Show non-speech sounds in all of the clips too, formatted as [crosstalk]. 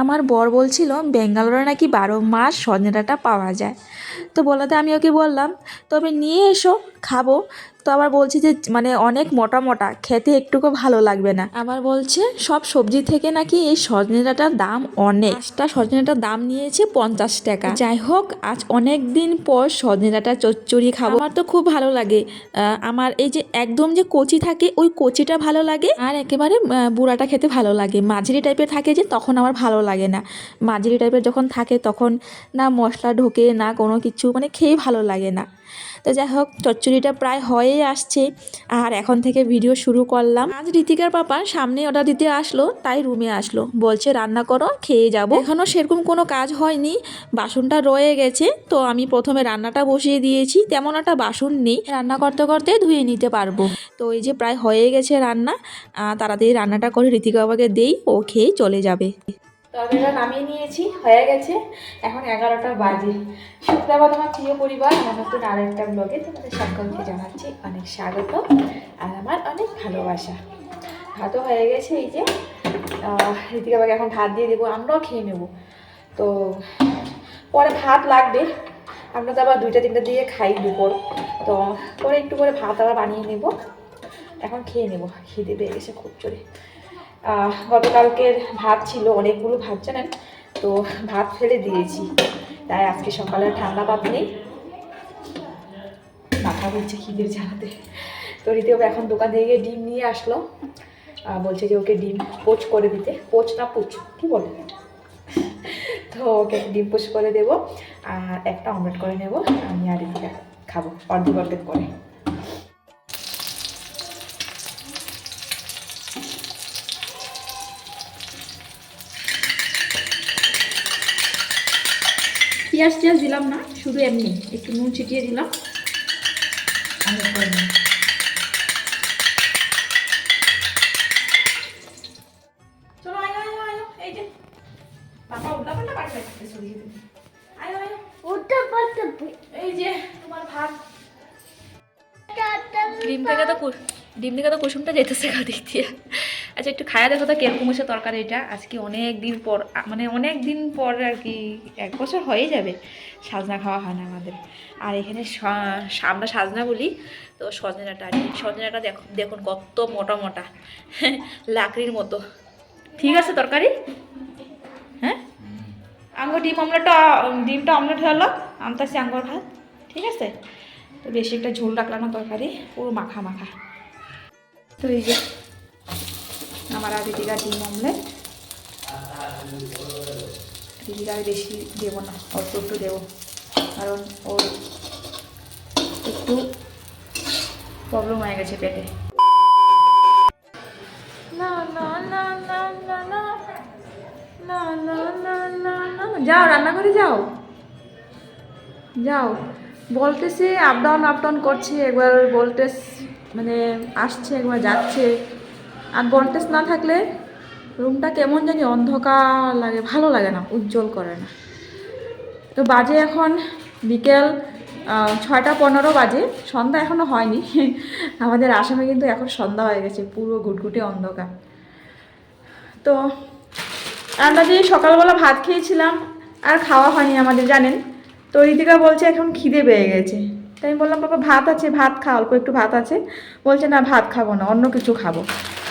আমার বর বলছিল, বেঙ্গালোরে নাকি বারো মাস সজনে ডাঁটা পাওয়া যায়। তো বলাতে আমি ওকে বললাম, তবে নিয়ে এসো, খাব। তো আবার বলছি যে মানে অনেক মোটা মোটা, খেতে একটুকু ভালো লাগবে না। আবার বলছে, সব সবজি থেকে নাকি এই সজনে ডাঁটার দাম অনেক। পাঁচটা সজনে দাম নিয়েছে পঞ্চাশ টাকা। যাই হোক, আজ অনেক দিন পর সজনে ডাঁটা চচ্চড়ি খাব। আমার তো খুব ভালো লাগে। আমার এই যে একদম যে কচি থাকে, ওই কচিটা ভালো লাগে। আর একেবারে বুড়াটা খেতে ভালো লাগে। মাঝারি টাইপের থাকে যে, তখন আমার ভালো লাগে না। মাঝারি টাইপের যখন থাকে, তখন না মশলা ঢোকে, না কোনো কিছু মানে খেয়ে ভালো লাগে না। তো যাই হোক, চচ্চড়িটা প্রায় হয়েই আসছে। আর এখন থেকে ভিডিও শুরু করলাম। আজ ঋতিকার পাপা সামনে অর্ডার দিতে আসলো, তাই রুমে আসলো। বলছে, রান্না করো, খেয়ে যাব। এখনও সেরকম কোনো কাজ হয়নি। বাসনটা রয়ে গেছে, তো আমি প্রথমে রান্নাটা বসিয়ে দিয়েছি। তেমন একটা বাসন নেই, রান্না করতে করতে ধুয়ে নিতে পারব। তো এই যে প্রায় হয়ে গেছে রান্না তাড়াতাড়ি রান্নাটা করে ঋতিকা বাবাকে দেই, ও খেয়ে চলে যাবে। তরকারিটা নামিয়ে নিয়েছি, হয়ে গেছে। এখন এগারোটা বাজে। শুক্রবার আমার প্রিয় পরিবার, আমার নতুন আর একটা ব্লগে তোমাদের সকলকে জানাচ্ছি অনেক স্বাগত আর আমার অনেক ভালোবাসা। ভাতও হয়ে গেছে এই যে। ঋতিকা বাবাকে এখন ভাত দিয়ে দেবো, আমরাও খেয়ে নেব। তো পরে ভাত লাগবে। আমরা তো আবার দুইটা, তিনটা দিয়ে খাই দুপুর। তো পরে একটু করে ভাত আবার বানিয়ে নেব। এখন খেয়ে নেব। খিদে পেয়ে গেছে খুব জোরে। গতকালকের ভাত ছিল, অনেকগুলো ভাত জানেন? তো ভাত ফেলে দিয়েছি। তাই আজকে সকালে ঠান্ডা ভাত নেই। মাথা ঘুরছে খিদের জানাতে তো রীতিবাবু এখন দোকান থেকে ডিম নিয়ে আসলো। বলছে যে ওকে ডিম পোচ করে দিতে। পোচ না পুচ, কি বলে? তো ওকে ডিম পোচ করে দেবো। আর একটা অমলেট করে নেব। আমি আর রীতিকা খাব, অর্ধেক অর্ধেক করে। পেঁয়াজ টিয়াজ দিলাম না শুধু এমনি একটু নুন ছিটিয়ে দিলাম। আমি চলো আয় আয় আয় এই যে। বাবা উল্টা পাল্টা পাল্টা সরিয়ে দিন আয় আয়। উল্টো পাল্টা এই যে তোমার ভাত ডিম থেকে তো ডিম থেকে তো কুসুমটা যেতেছে গা দিক দিয়ে। আচ্ছা একটু খায়া দেখো তো কীরকম হয়েছে তরকারিটা আজকে অনেক দিন পর মানে অনেক দিন পর আর কি, এক বছর হয়ে যাবে, সাজনা খাওয়া হয় না আমাদের। আর এখানে আমরা সাজনা বলি, তো সজনাটা আর। সজনাটা দেখো, দেখুন কত মোটা মোটা, [laughs] লাকড়ির মতো। ঠিক আছে তরকারি? হ্যাঁ? আঙ্গুর ডিম অমলেটটা, ডিমটা অমলেট হলো আমতাছি আঙ্গুর ভাত, ঠিক আছে? তো বেশি একটা ঝোল রাখলাম না তরকারি, পুরো মাখা মাখা। তো এই যে আমার আর রিদিকার ডিম অমলেট রিদিকার বেশি দেবো না অল্প একটু দেবো কারণ ওর একটু প্রবলেম হয়ে গেছে পেটে যাও রান্না করে যাও যাও ভোল্টেজে আপ ডাউন আপ ডাউন করছে একবার বলতে মানে আসছে একবার যাচ্ছে আর ভোল্টেজ না থাকলে রুমটা কেমন জানি অন্ধকার লাগে, ভালো লাগে না, উজ্জ্বল করে না। তো বাজে এখন বিকেল ছয়টা পনেরো বাজে, সন্ধ্যা এখনও হয়নি। [laughs] আমাদের আসামে কিন্তু এখন সন্ধ্যা হয়ে গেছে, পুরো ঘুটঘুটে অন্ধকার। তো আমরা যে সকালবেলা ভাত খেয়েছিলাম, আর খাওয়া হয়নি আমাদের, জানেন? তো ঋতিকা বলছে এখন খিদে পেয়ে গেছে। তাই আমি বললাম, বাবা, ভাত আছে, ভাত খা, অল্প একটু ভাত আছে। বলছে, না, ভাত খাব না, অন্য কিছু খাব।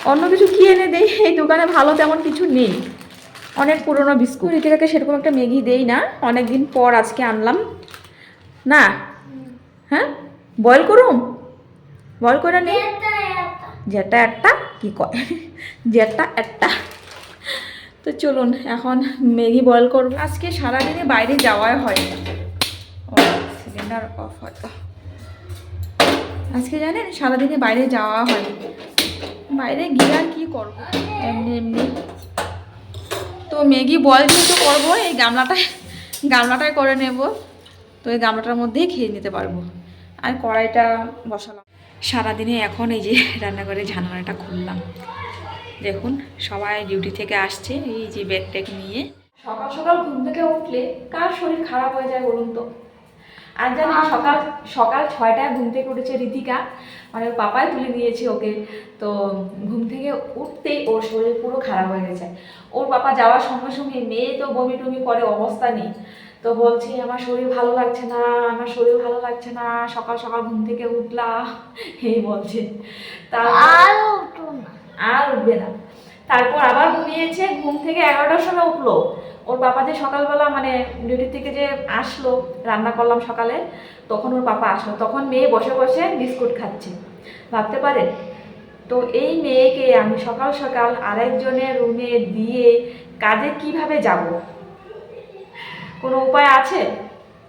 অন্য কিছু কি এনে দেই? এই দোকানে ভালো তেমন কিছু নেই। অনেক পুরনো বিস্কুট ঋতিকাকে সেরকম একটা ম্যাগি দেই না। অনেক দিন পর আজকে আনলাম। না? হ্যাঁ? বয়েল করুম? বয়েল করে নেই যেটা একটা, কি কয়? যেটা একটা। তো চলুন, এখন ম্যাগি বয়েল করব। আজকে সারাদিনে বাইরে যাওয়াই হয় ও সিলিন্ডার অফ হয়তো। আজকে জানেন, সারাদিনে বাইরে যাওয়া হয় বাইরে গিয়ে আর কী করব? এমনি এমনি। তো ম্যাগি বয়েল যেহেতু করব, এই গামলাটায় গামলাটায় করে নেব। তো এই গামলাটার মধ্যেই খেয়ে নিতে পারব। আর কড়াইটা বসালাম। সারাদিনে এখন এই যে রান্নাঘরে ঝানাটা খুললাম। দেখুন, সবাই ডিউটি থেকে আসছে, এই যে ব্যাগ ট্যাগ নিয়ে। সকাল সকাল ঘুম থেকে উঠলে কার শরীর খারাপ হয়ে যায় বলুন তো? আর জানি সকাল সকাল ছয়টায় ঘুম থেকে উঠেছে ঋতিকা মানে ওর পাপাই তুলে নিয়েছে ওকে। তো ঘুম থেকে উঠতেই ওর শরীর পুরো খারাপ হয়ে গেছে। ওর পাপা যাওয়ার সঙ্গে সঙ্গে মেয়ে তো বমি টমি করে অবস্থা নেই। তো বলছি আমার শরীর ভালো লাগছে না আমার শরীর ভালো লাগছে না সকাল সকাল ঘুম থেকে উঠলা। এই বলছে। তা আর উঠবে না। তারপর আবার ঘুমিয়েছে, ঘুম থেকে এগারোটার সময় উঠল। ওর বাবা যে সকালবেলা মানে ডিউটি থেকে যে আসলো, রান্না করলাম সকালে, তখন ওর পাপা আসলো। তখন মেয়ে বসে বসে বিস্কুট খাচ্ছে। ভাবতে পারে তো এই মেয়েকে আমি সকাল সকাল আরেকজনের রুমে দিয়ে কাজে কীভাবে যাব? কোনো উপায় আছে?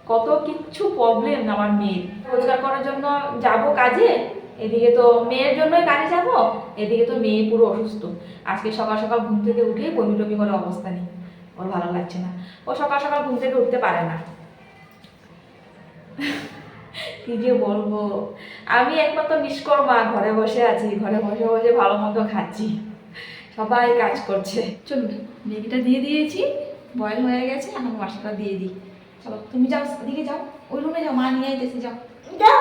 কত কিচ্ছু প্রবলেম আমার মেয়ের। রোজগার করার জন্য যাব কাজে? এদিকে তো মেয়ের জন্যই কাজে যাব, এদিকে তো মেয়ে পুরো অসুস্থ। আজকে সকাল সকাল ঘুম থেকে উঠে বমি টমি করে অবস্থা নেই। ওর ভালো লাগছে না। ও সকাল সকাল ঘুম থেকে উঠতে পারে না। [laughs] কি যে বলব? আমি একমাত্র নিষ্কর্মা ঘরে বসে আছি, ঘরে বসে বসে ভালো মন্দ খাচ্ছি। সবাই কাজ করছে। চলুন, ম্যাগিটা দিয়ে দিয়েছি বয়েল হয়ে গেছে, এখন মশলাটা দিয়ে দিই। চলো, তুমি যাও, ওদিকে যাও। ওই রুমে যাও, মা নিয়ে যেতে যাও। দাও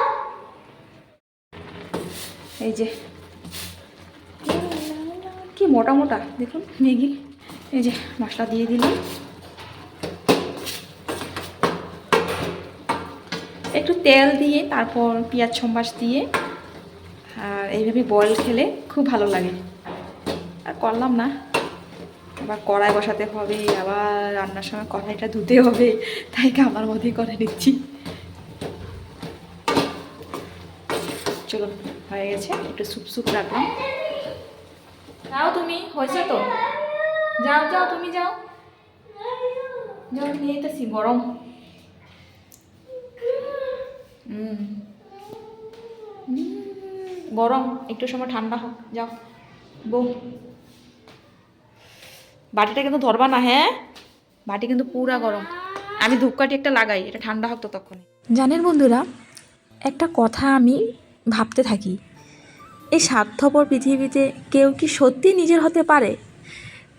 এই যে। কি মোটা মোটা? দেখুন ম্যাগি এই যে, মশলা দিয়ে দিলাম। একটু তেল দিয়ে, তারপর পেঁয়াজ ছম্বাস দিয়ে, আর এইভাবে বয়েল খেলে খুব ভালো লাগে। আর করলাম না। আবার কড়াই বসাতে হবে, আবার রান্নার সময় কড়াইটা ধুতে হবে, তাই আমার মধ্যেই করে নিচ্ছি। চলো হয়ে গেছে, একটু সুপ সুপ রাখলাম যাও তুমি, হয়েছে তো? যাও যাও, তুমি যাও। যাও নিয়ে যেতেছি, গরম। গরম, একটু সময় ঠান্ডা হোক, যাও। বউ। বাটিটা কিন্তু ধরবা না হ্যাঁ? বাটি কিন্তু পুরা গরম। আমি ধূপকাঠি একটা লাগাই, এটা ঠান্ডা হোক তো তখন জানেন বন্ধুরা, একটা কথা আমি ভাবতে থাকি। এই স্বার্থপর পৃথিবীতে কেউ কি সত্যি নিজের হতে পারে?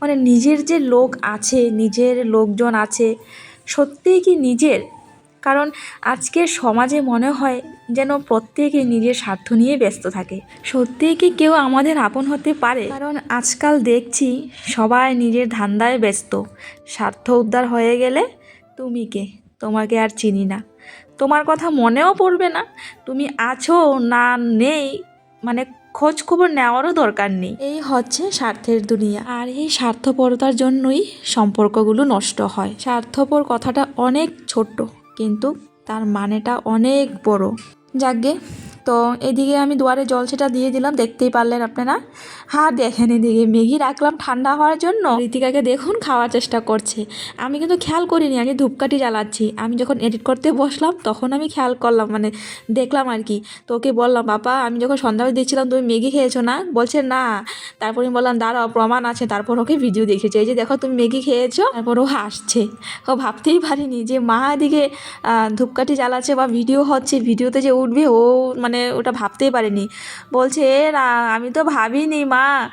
মানে নিজের যে লোক আছে, নিজের লোকজন আছে, সত্যিই কি নিজের? কারণ আজকের সমাজে মনে হয় যেন প্রত্যেকে নিজের স্বার্থ নিয়ে ব্যস্ত থাকে। সত্যিই কি কেউ আমাদের আপন হতে পারে? কারণ আজকাল দেখছি সবাই নিজের ধান্দায় ব্যস্ত। স্বার্থ উদ্ধার হয়ে গেলে তুমি কে? তোমাকে আর চিনি না। তোমার কথা মনেও পড়বে না। তুমি আছো না নেই মানে খোঁজ খবর নেওয়ারও দরকার নেই। এই হচ্ছে স্বার্থের দুনিয়া। আর এই স্বার্থপরতার জন্যই সম্পর্কগুলো নষ্ট হয়। স্বার্থপর কথাটা অনেক ছোট্ট কিন্তু তার মানেটা অনেক বড়। যাকগে তো এদিকে আমি দুয়ারে জল সেটা দিয়ে দিলাম, দেখতেই পারলেন আপনারা। হ্যাঁ দেখেন এদিকে ম্যাগি রাখলাম ঠান্ডা হওয়ার জন্য। ঋতিকাকে দেখুন, খাওয়ার চেষ্টা করছে। আমি কিন্তু খেয়াল করিনি আমি ধূপকাঠি জ্বালাচ্ছি। আমি যখন এডিট করতে বসলাম, তখন আমি খেয়াল করলাম মানে দেখলাম আর কি। তো ওকে বললাম, বাবা, আমি যখন সন্ধ্যাবেলা দিচ্ছিলাম, তুমি ম্যাগি খেয়েছো না? বলছে, না। তারপর আমি বললাম, দাঁড়াও, প্রমাণ আছে। তারপর ওকে ভিডিও দেখেছে। এই যে দেখো, তুমি ম্যাগি খেয়েছো। তারপর ও হাসছে। ও ভাবতেই পারিনি যে, মা এদিকে ধূপকাঠি জ্বালাচ্ছে বা ভিডিও হচ্ছে ভিডিওতে যে উঠবে, ও মানে ওটা ভাবতেই পারিনি। বলছে, "এ না আমি তো ভাবিনি মা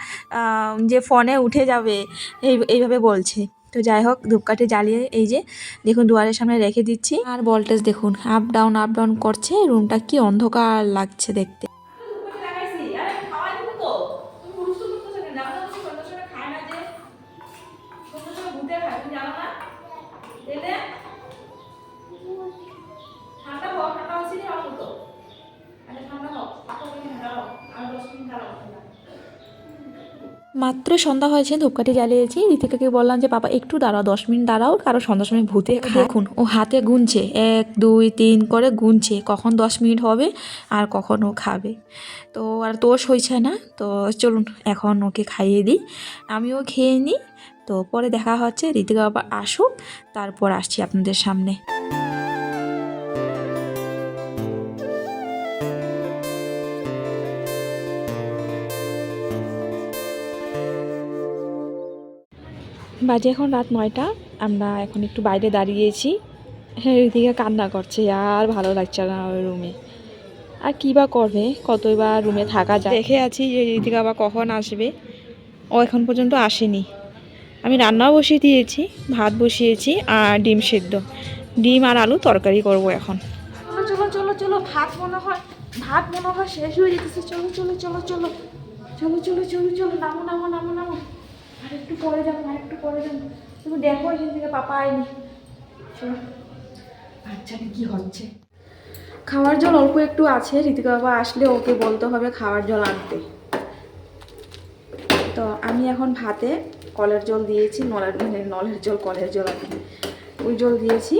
যে ফোনে উঠে যাবে। এই, এইভাবে বলছে। তো যাই হোক, ধূপকাঠি জ্বালিয়ে এই যে, দেখুন দুয়ারের সামনে রেখে দিচ্ছি। আর ভোল্টেজ দেখুন আপ ডাউন আপ ডাউন করছে। রুমটা কি অন্ধকার লাগছে দেখতে। মাত্র সন্ধ্যা হয়েছে ধূপকাঠি জ্বালিয়েছি। ঋতিকাকে বললাম যে বাবা একটু দাঁড়াও দশ মিনিট দাঁড়াও কারণ সন্ধ্যার সময় ভূতে দেখুন। ও হাতে গুনছে এক দুই তিন করে গুনছে। কখন দশ মিনিট হবে আর কখন ও খাবে। তো আর তোষ হয়েছে না তো চলুন এখন ওকে খাইয়ে দিই। আমিও খেয়ে নিই। তো পরে দেখা হচ্ছে ঋতিকা বাবা আসুক তারপর আসছি আপনাদের সামনে। বাজে এখন রাত নয়টা। আমরা এখন একটু বাইরে দাঁড়িয়েছি। হ্যাঁ ঋতিকা কান্না করছে আর ভালো লাগছে না ওই রুমে আর কী বা করবে? কতই বা রুমে থাকা যায়। দেখে আছি যে ঋতিকা আবার কখন আসবে। ও এখন পর্যন্ত আসেনি। আমি রান্নাও বসিয়ে দিয়েছি ভাত বসিয়েছি আর ডিম সেদ্ধ। ডিম আর আলু তরকারি করব এখন। চলো ভাত মনে হয় ভাত মনে হয় শেষ হয়ে যেতেছে। চলো চলো চলো চলো। চলো চলো চলো চলো নামো নামো নামো নামো। আর একটু পরে যাব, আর একটু পরে যাব। তুমি দেখো, এখান থেকে পাপা আয়নি। চলো বাচ্চাটা কি হচ্ছে? খাওয়ার জল অল্প একটু আছে, ঋতিকা বাবা আসলে ওকে বলতে হবে খাওয়ার জল আনতে। তো আমি এখন ভাতে কলের জল দিয়েছি, নলের মানে নলের জল, কলের জল আর ওই জল দিয়েছি।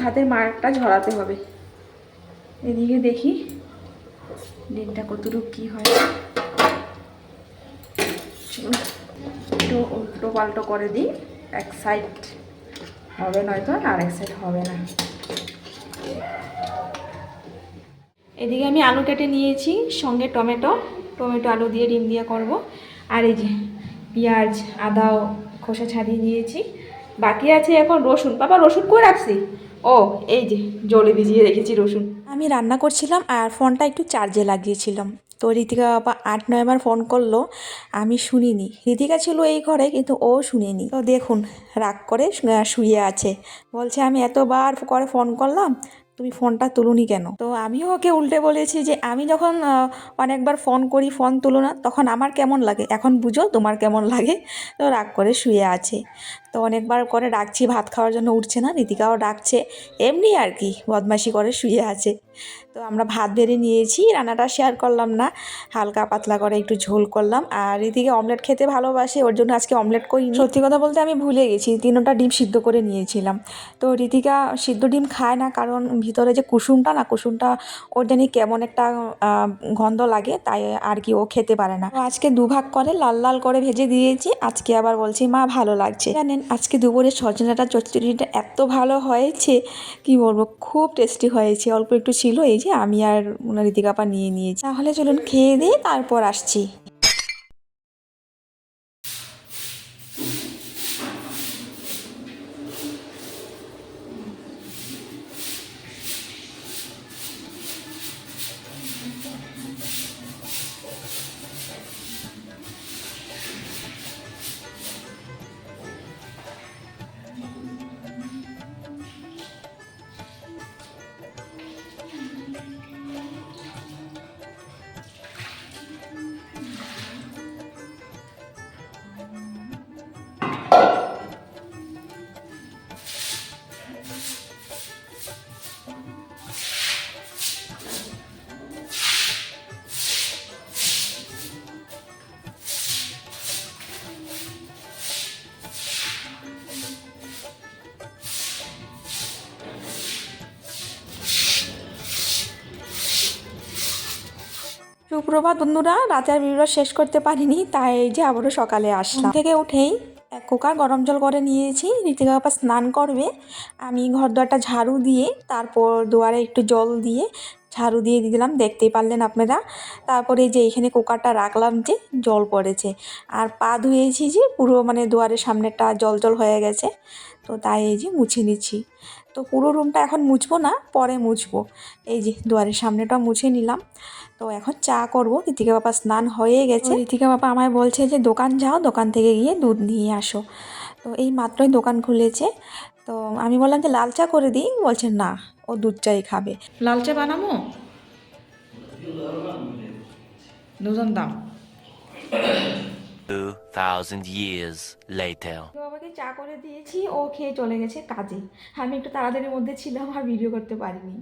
ভাতের মারটা ঝরাতে হবে। এদিকে দেখি ডিমটা কতটুকু কী হয়। একটু উল্টো পাল্টো করে দিই। এক সাইড হবে নয়তো আর এক সাইড হবে না। এদিকে আমি আলু কেটে নিয়েছি, সঙ্গে টমেটো। টমেটো, আলু দিয়ে ডিম দিয়ে করব। আর এই যে পেঁয়াজ আদাও খোসা ছাড়িয়ে নিয়েছি। বাকি আছে এখন রসুন। বাবা, রসুন করে রাখছি? ও, এই যে জলে ভিজিয়ে রেখেছি রসুন। আমি রান্না করছিলাম আর ফোনটা একটু চার্জে লাগিয়েছিলাম। তো ঋতিকা বাবা আট নয়বার ফোন করল, আমি শুনিনি। ঋতিকা ছিল এই ঘরে, কিন্তু ও শুনিনি। তো দেখুন, রাগ করে শুয়ে আছে। বলছে, আমি এতবার করে ফোন করলাম, তুমি ফোনটা তুলুনি কেন? তো আমিও ওকে উল্টে বলেছি যে, আমি যখন অনেকবার ফোন করি ফোন তুলো না, তখন আমার কেমন লাগে? এখন বুঝো তোমার কেমন লাগে? তো রাগ করে শুয়ে আছে। তো অনেকবার করে ডাকছি, ভাত খাওয়ার জন্য উঠছে না ঋতিকাও ডাকছে, এমনি আর কি, বদমাশি করে শুয়ে আছে। তো আমরা ভাত বেড়ে নিয়েছি, রান্নাটা শেয়ার করলাম না। হালকা পাতলা করে একটু ঝোল করলাম। আর এদিকে অমলেট খেতে ভালোবাসে, ওর জন্য আজকে অমলেট করি সত্যি কথা বলতে আমি ভুলে গেছি, তিনটা ডিম সিদ্ধ করে নিয়েছিলাম। তো ঋতিকা সিদ্ধ ডিম খায় না, কারণ ভিতরে যে কুসুমটা না, কুসুমটা ওর জানি কেমন একটা গন্ধ লাগে, তাই আর কি ও খেতে পারে না। আজকে দুভাগ করে লাল লাল করে ভেজে দিয়েছি, আজকে আবার বলছি, মা, ভালো লাগছে। জানেন, আজকে দুপুরে সজনাটা, চচ্চড়িটা এত ভালো হয়েছে, কি বলব, খুব টেস্টি হয়েছে, অল্প একটু ছিল, এই যে আমি আর ওনার ঋতিকাপা নিয়ে নিয়েছি। তাহলে চলুন খেয়ে দিয়ে তারপর আসছি। সুপ্রভাত বন্ধুরা, রাতের ভিডিও শেষ করতে পারিনি, তাই এই যে আবারও সকালে আসলাম। থেকে উঠেই এক কুকার গরম জল করে নিয়েছি, ঋতিকা বাবা স্নান করবে। আমি ঘর দুয়ারটা ঝাড়ু দিয়ে, তারপর দুয়ারে একটু জল দিয়ে ঝাড়ু দিয়ে দিয়ে দিলাম, দেখতেই পারলেন আপনারা। তারপরে যে এখানে কুকারটা রাখলাম যে জল পড়েছে। আর পা ধুয়েছি যে পুরো মানে দুয়ারের সামনেটা জল জল হয়ে গেছে, তো তাই এই যে মুছে নিচ্ছি। তো পুরো রুমটা এখন মুছবো না পরে মুছবো। এই যে দুয়ারের সামনেটা মুছে নিলাম। তো এখন চা করব। ঋতিকা বাবা স্নান হয়ে গেছে। ঋতিকা বাবা আমায় বলছে যে দোকান যাও দোকান থেকে গিয়ে দুধ নিয়ে আসো। তো এই মাত্রই দোকান খুলেছে। তো আমি বললাম যে লাল চা করে দিই? বলছে না ও দুধ চাই খাবে। লাল চা বানাবো? দুজন দাম 2,000 years later. বাবাকে চা করে দিয়েছি ও খেয়ে চলে গেছে কাজে। আমি একটু তাড়াতাড়ির মধ্যে ছিলাম আর ভিডিও করতে পারিনি।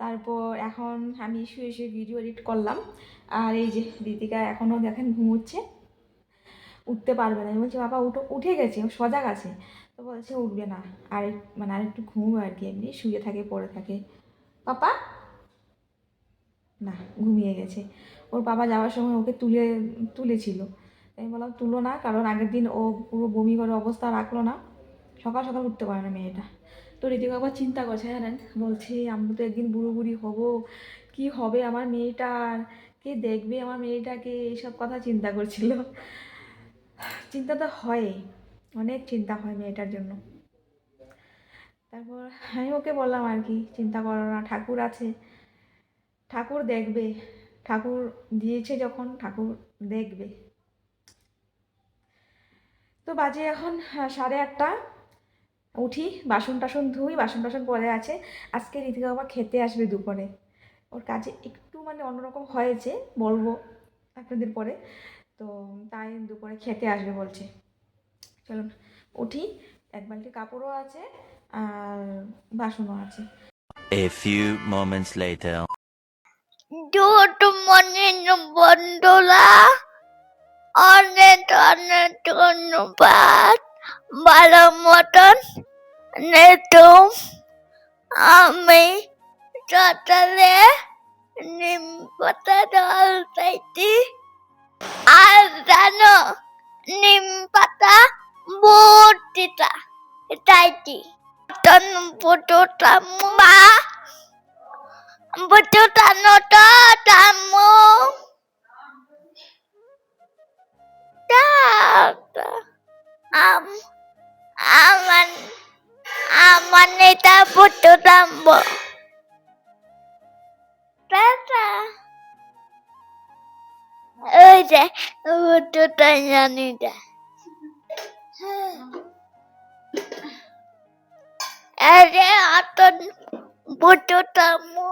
তারপর এখন আমি শুয়ে শুয়ে ভিডিও এডিট করলাম। আর এই যে দীপিকা এখনও দেখেন ঘুমোচ্ছে। উঠতে পারবে না। আমি বলছি বাবা উঠো উঠে গেছে সজাগ আছে। তো বলছে উঠবে না। আর মানে আর একটু ঘুমো আর কি এমনি শুয়ে থাকে পড়ে থাকে। পাপা? না ঘুমিয়ে গেছে। ওর বাবা যাওয়ার সময় ওকে তুলে তুলেছিল। আমি বললাম, তুলো না, কারণ আগের দিন ও পুরো বমি করে অবস্থা রাখল না। সকাল সকাল উঠতে পারে না মেয়েটা। তো ঋতিকা আবার চিন্তা করছে জানেন বলছে আমরা তো একদিন বুড়ো বুড়ি হব। কি হবে আমার মেয়েটার কে দেখবে আমার মেয়েটাকে? এইসব কথা চিন্তা করছিল। চিন্তা তো হয় অনেক চিন্তা হয় মেয়েটার জন্য। তারপর আমি ওকে বললাম আর কি, চিন্তা করো না, ঠাকুর আছে। ঠাকুর দেখবে। ঠাকুর দিয়েছে যখন, ঠাকুর দেখবে। তো বাজে এখন সাড়ে আটটা। উঠি বাসন টাসন ধুই বাসন টাসন পরে আছে। আজকে ঋতিকা বাবা খেতে আসবে দুপুরে। ওর কাজে একটু মানে অন্যরকম হয়েছে বলব আপনাদের পরে। তো তাই দুপুরে খেতে আসবে বলছে। চলুন উঠি এক বালতি কাপড়ও আছে আর বাসনও আছে। A few moments later. অনেক অনেক ধন্যবাদ। ভালো মতন নেতুম আমি সকালে নিম পাতা জল চাইছি আর জানো নিম পাতা বুটিটা চাইছি তন বুটুটা মা, বুটুটা নটা তামো বুটুটা জানি যা আরে আতন বুটু তাম্বো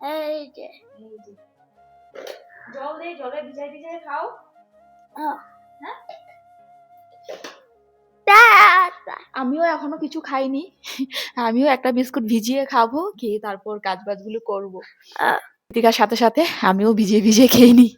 এই যে জল দিয়ে জলে ভিজাই ভিজাই খাও Tata. আমিও এখনও কিছু খাইনি। আমিও একটা বিস্কুট ভিজিয়ে খাব খেয়ে তারপর কাজ বাজগুলো করব আহ। সাথে সাথে আমিও ভিজিয়ে ভিজিয়ে খেয়ে নিই।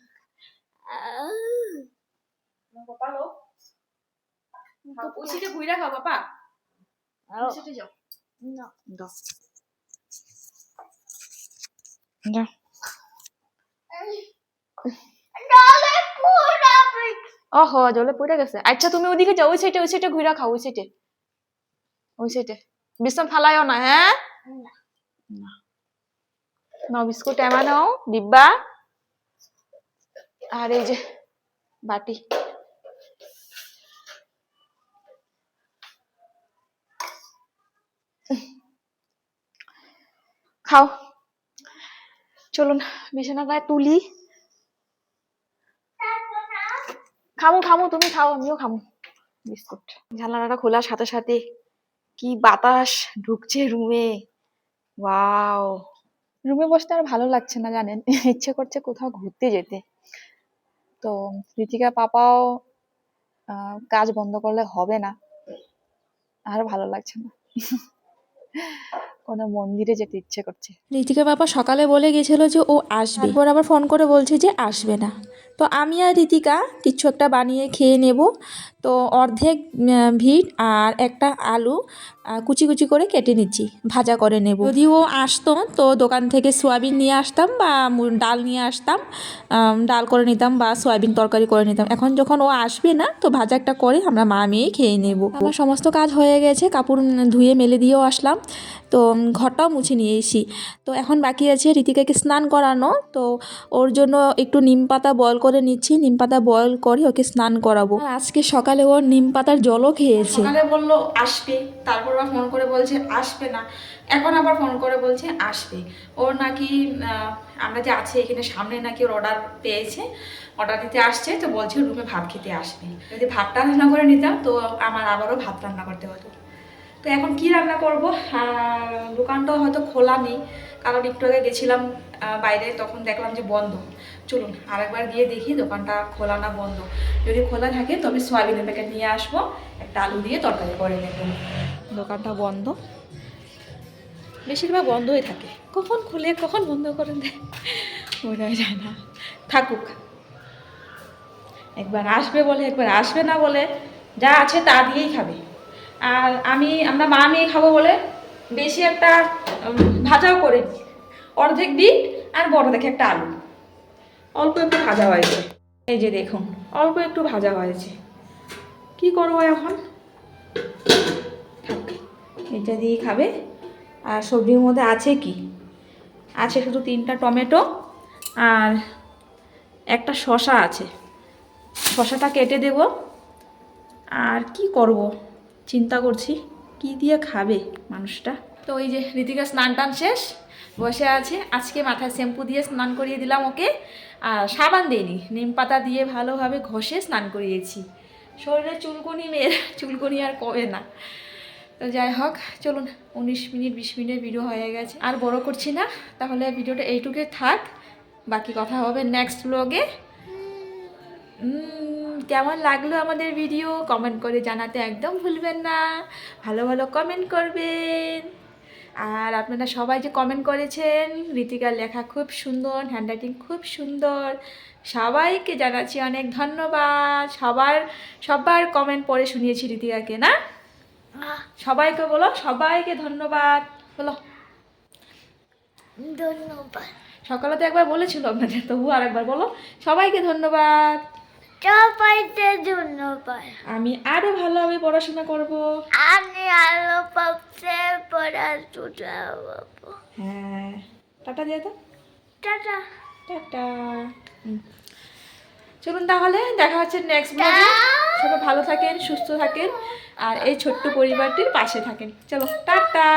brick. ওহো জলে পড়ে গেছে। আচ্ছা তুমি ওদিকে যাও ওই সাইডে ওই সাইডে ঘুরে খাও ওই সাইডে ওই সাইডে বিস্কুট ফালাইও না হ্যাঁ? না। নাও বিস্কুট, এমা নাও ডিব্বা আর এই যে বাটি। খাও। চলুন, বিছানা গায়ে তুলি। খামু খামু, তুমি খাও, আমিও খামু। বিস্কুট। জানালাটা খোলার সাথে সাথে কি বাতাস ঢুকছে রুমে ওয়াও রুমে বসতে আর ভালো লাগছে না জানেন? [laughs] ইচ্ছে করছে কোথাও ঘুরতে যেতে। তো ঋতিকা পাপাও কাজ বন্ধ করলে হবে না। আর ভালো লাগছে না। [laughs] কোনো মন্দিরে যেতে ইচ্ছে করছে। ঋতিকা বাবা সকালে বলে গেছিল যে ও আসবে। তারপর আবার ফোন করে বলছে যে আসবে না। তো আমি আর ঋতিকা কিছু একটা বানিয়ে খেয়ে নেব। তো অর্ধেক ভিট আর একটা আলু কুচি কুচি করে কেটে নিচ্ছি, ভাজা করে নেব। যদি ও আসতো, তো দোকান থেকে সোয়াবিন নিয়ে আসতাম বা ডাল নিয়ে আসতাম ডাল করে নিতাম বা সয়াবিন তরকারি করে নিতাম। এখন যখন ও আসবে না, তো ভাজা একটা করে আমরা মা মেয়ে খেয়ে নেব। আমার সমস্ত কাজ হয়ে গেছে, কাপড় ধুয়ে মেলে দিয়েও আসলাম, তো ঘরটাও মুছে নিয়ে এসি তো এখন বাকি আছে ঋতিকাকে স্নান করানো, তো ওর জন্য একটু নিম পাতা বয়ল করে নিচ্ছি, নিম পাতা বয়ল করে, ওকে স্নান করাবো। আজকে সকালে ও নিম পাতার জলও খেয়েছে। সকালে বলল, আসবে। তারপর আবার ফোন করে বলছে, আসবে না। এখন আবার ফোন করে বলছে, আসবে। ওর নাকি আমরা যে আছি এখানে সামনে নাকি ওর অর্ডার পেয়েছে। অর্ডার দিতে আসছে, তো বলছে রুমে ভাত খেতে আসবে। যদি ভাতটা রান্না করে নিতাম, তো আমার আবারও ভাত রান্না করতে হতো। তো এখন কি রান্না করব? দোকানটাও হয়তো খোলা নেই। কারণ একটু আগে গেছিলাম বাইরে, তখন দেখলাম যে বন্ধ। চলুন, আরেকবার গিয়ে দেখি দোকানটা খোলা না বন্ধ। যদি খোলা থাকে তবে সয়াবিনের প্যাকেট নিয়ে আসব। একটা আলু দিয়ে তরকারি করে নেব। দোকানটা বন্ধ। বেশিরভাগ বন্ধই থাকে। কখন খুলে, কখন বন্ধ করে দেয় বোঝা যায় না। থাকুক। একবার আসবে বলে, একবার আসবে না বলে, যা আছে তা দিয়েই খাবে। আর আমি, আমরা মা মেয়ে খাব বলে বেশি একটা ভাজাও করে। অর্ধেক বিট আর বড় দেখে একটা আলু। অল্প একটু ভাজা হয়েছে। এই যে দেখুন, অল্প একটু ভাজা হয়েছে। কি করব এখন? এটা দিয়েই খাবে। আর সবজির মধ্যে আছে কি? আছে শুধু তিনটা টমেটো আর একটা শশা আছে। শশাটা কেটে দেব। আর কি করব? চিন্তা করছি, কি দিয়ে খাবে মানুষটা? তো ওই যে ঋতিকা স্নান টান শেষ। বসে আছে। আজকে মাথায় শ্যাম্পু দিয়ে স্নান করিয়ে দিলাম ওকে। আর সাবান দিইনি, নিম পাতা দিয়ে ভালোভাবে ঘষে স্নান করিয়েছি। শরীরে চুলকুনি মেয়ের [laughs] চুলকুনি আর কমে না। তো যাই হোক, চলুন, উনিশ মিনিট, বিশ মিনিটের ভিডিও হয়ে গেছে। আর বড় করছি না, তাহলে ভিডিওটা এইটুকুই থাক। বাকি কথা হবে নেক্সট ব্লগে কেমন লাগল আমাদের ভিডিও কমেন্ট করে জানাতে একদম ভুলবেন না। ভালো ভালো কমেন্ট করবেন। আর আপনারা সবাই যে কমেন্ট করেছেন ঋতিকার লেখা খুব সুন্দর হ্যান্ডরাইটিং খুব সুন্দর। সবাইকে জানাচ্ছি অনেক ধন্যবাদ। সবার সবার কমেন্ট পড়ে শুনিয়েছি ঋতিকাকে না? সবাইকে বলো সবাইকে ধন্যবাদ। বলো। ধন্যবাদ। সকালে তো একবার বলেছিল আপনাদের তবু আর একবার বলো। সবাইকে ধন্যবাদ। সবাইকে ধন্যবাদ। আমি আরও ভালোভাবে পড়াশোনা করব। আমি আলো পাপতে পড়াশোনা করব। হ্যাঁ। টাটা দিয়ে তো। টাটা। টাটা। চলুন তাহলে দেখা হচ্ছে নেক্সট ব্লগে সবাই ভালো থাকেন সুস্থ থাকেন। আর এই ছোট্ট পরিবারটির পাশে থাকেন। চলো টাটা।